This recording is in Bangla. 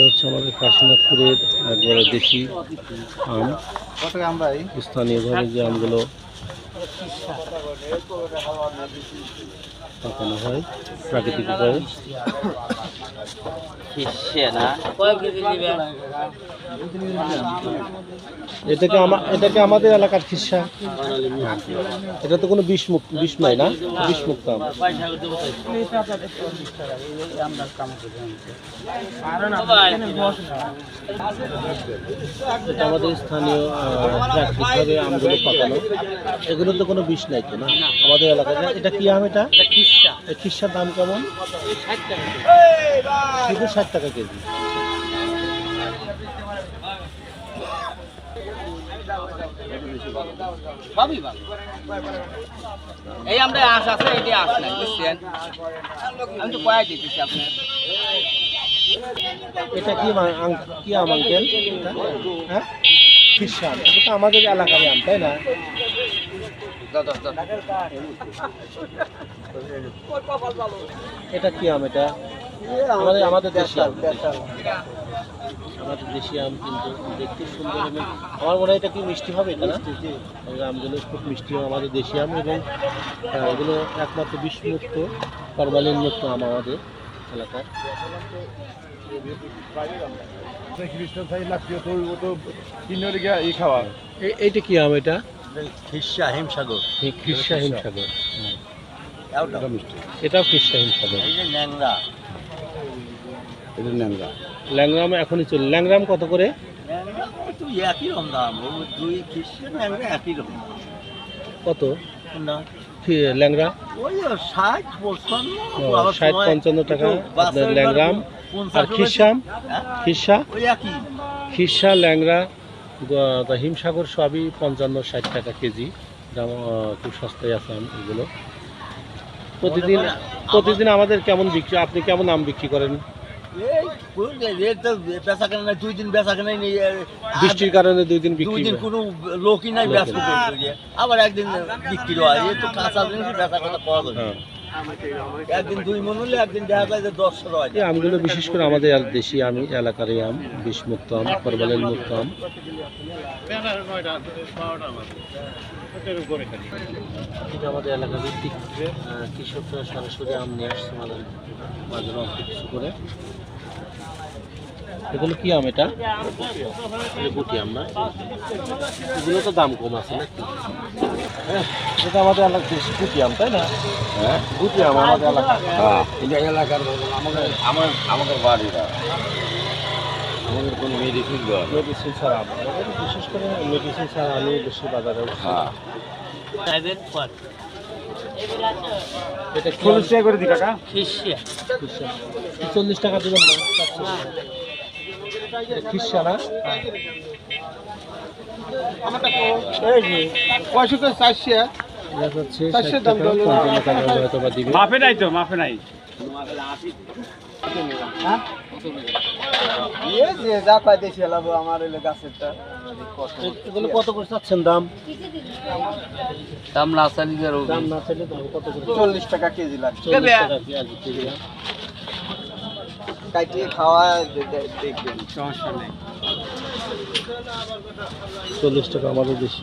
এটা হচ্ছে আমাদের কাশীনাথপুরের একবারে দেশি আম। স্থানীয়ভাবে যে আমগুলো পাকানো হয়? প্রাকৃতিক উপায়ে? এটাকে আমা- এটাকে আমাদের এলাকার খিসা। এটা তো কোনো বিষ মুক্ত বিষ নাই না? বিষ মুক্ত আম। এটা আমাদের স্থানীয় প্রাকৃতিকভাবে আমগুলো পাকানো। এগুলো তো কোনো বিষ নাই তো না? আমাদের এলাকায়। এটা কি আম এটা? এই খিসার দাম কেমন? শুধু ষাট টাকা কেজি। সবই ভালো এই আমরা আশ আছে এটি আশ নাই বুঝছেন? আমি তো কয়াই দিতেছি আপনার। এটা কি কি আম আঙ্কেল? হ্যাঁ? আম এটা তো আমাদের এলাকার আম তাই না? এটা কি আম এটা? আমাদের আমাদের দেশি আম আমাদের দেশি আম কিন্তু দেখতে সুন্দর এবং আমার মনে হয় এটা কি মিষ্টি হবে এটা না? আমগুলো খুব মিষ্টি হয় আমাদের দেশি আম এবং এগুলো একমাত্র বিষমুক্ত ফরমালিন মুক্ত আম আমাদের এলাকার খ্রিস্ট থাই লাগছে তো ও তো কিনে গিয়ে এই খাওয়া। এইটা কি আম এটা? খিসা হিমসাগর। এই হিমসাগর। মিষ্টি। এটাও খ্রিস্টা হিমসাগর। এই যে ন্যাংরা এটা ন্যাংরা ল্যাংরাম এখনই চলে ল্যাংরাম কত করে? একই রকম দাম। দুই খ্রিস্ট ন্যাংরা একই রকম। কত? না। ল্যাংরা ওই ষাট পঞ্চান্ন ষাট পঞ্চান্ন টাকা আপনার ল্যাংরাম আর খিরসাম? খিরসা ওই একই। খিরসা ল্যাংরা হিমসাগর সবই পঞ্চান্ন ষাট টাকা কেজি। দাম খুব সস্তায় আছে এগুলো। প্রতিদিন প্রতিদিন আমাদের কেমন বিক্রি আপনি কেমন আম বিক্রি করেন? দুই দিন বেচা কেনাই নেই বৃষ্টির কারণে দুই দিন দুই দিন কোনো লোকই নাই ব্যস্ত আবার একদিন বিক্রি হয় তো কাঁচা জিনিস বেচা কেনা হ্যাঁ। একদিন দুই মন হলে একদিন দেখা যায় যে দশ হয় এই আমগুলো বিশেষ করে আমাদের দেশি আমি এলাকার এই আম বিষমুক্ত আম ফরমালিন মুক্ত আম। এটা আমাদের এলাকা ভিত্তিক কৃষকরা সরাসরি আম নিয়ে আসছে আমাদের মাঝে অল্প কিছু করে। এগুলো কি আম এটা? গুটি আম না? এগুলো তো দাম কম আছে নাকি? হ্যাঁ এটা আমাদের এলাকা দেশি গুটি আম তাই না? হ্যাঁ? গুটি আম আমাদের এলাকা। এটা এলাকার আমাদের আমার আমাদের বাড়িটা। আমাদের কোনো মেডিসিন মেডিসিন ছাড়া আমাদের বিশেষ করে মেডিসিন ছাড়া আমি বেশি বাজারে। এটা চল্লিশ টাকা করে দি কাকা। চল্লিশ টাকা। দেবেন না এটা খিসা না পয়সা তো চারশে চারশো দাম মাফে নাই তো মাফে নাই। যে যা করে চাচ্ছেন দাম? দাম না কত চল্লিশ টাকা কেজি লাগছে চল্লিশ টাকা পেঁয়াজ কেজি দাম। কাটিয়ে খাওয়া দেখবেন। সমস্যা নেই। চল্লিশ টাকা আমাদের বেশি।